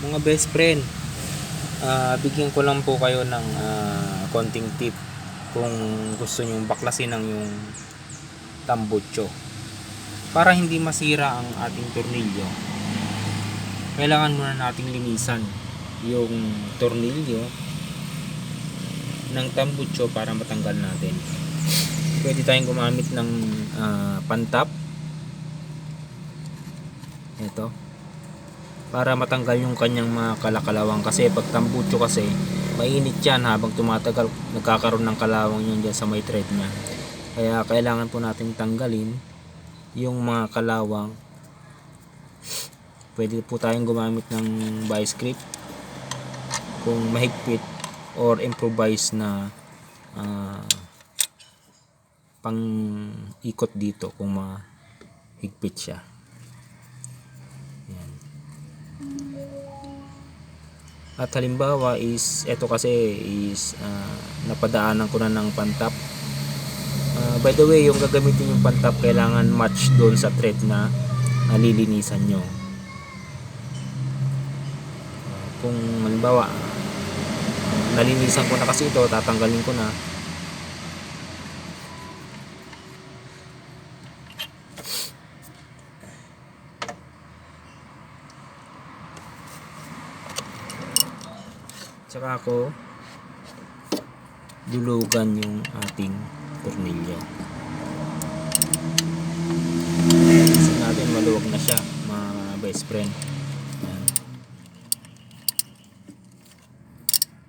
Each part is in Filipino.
Mga best friend, ah, bigyan ko lang po kayo ng ah, konting tip kung gusto nyong baklasin ng yung tambutso. Para hindi masira ang ating tornilyo, kailangan muna nating linisan yung tornilyo ng tambutso para matanggal natin. Pwede tayong gumamit ng ah, pantap. Ito para matanggal yung kanyang mga kalakalawang. Kasi pag tambutso kasi mainit yan habang tumatagal nagkakaroon ng kalawang yun dyan sa may thread niya. Kaya kailangan po natin tanggalin yung mga kalawang. Pwede po tayong gumamit ng vice grip kung mahigpit or improvise na ah, pang ikot dito kung mahigpit siya at halimbawa is ito kasi is ah, napadaanan ko na ng pantap. Ah, by the way, yung gagamitin yung pantap kailangan match doon sa thread na nalilinisan nyo. Ah, kung halimbawa nalinisan ko na kasi ito, tatanggalin ko na. Tsaka ako dulugan yung ating tornilyo. Kasi natin maluwag na siya, mga best friend. Yan.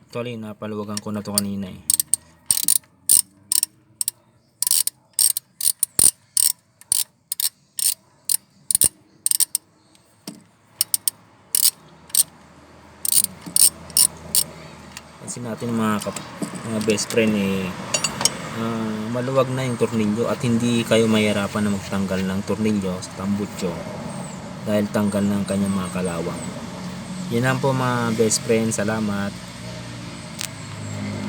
Actually, napaluwagan ko na to kanina eh. Kasi natin mga kap- mga best friend eh ah, maluwag na yung tornilyo at hindi kayo mahirapan na magtanggal ng tornilyo sa tambutso dahil tanggal ng kanyang mga kalawang. Yan lang po mga best friend. Salamat.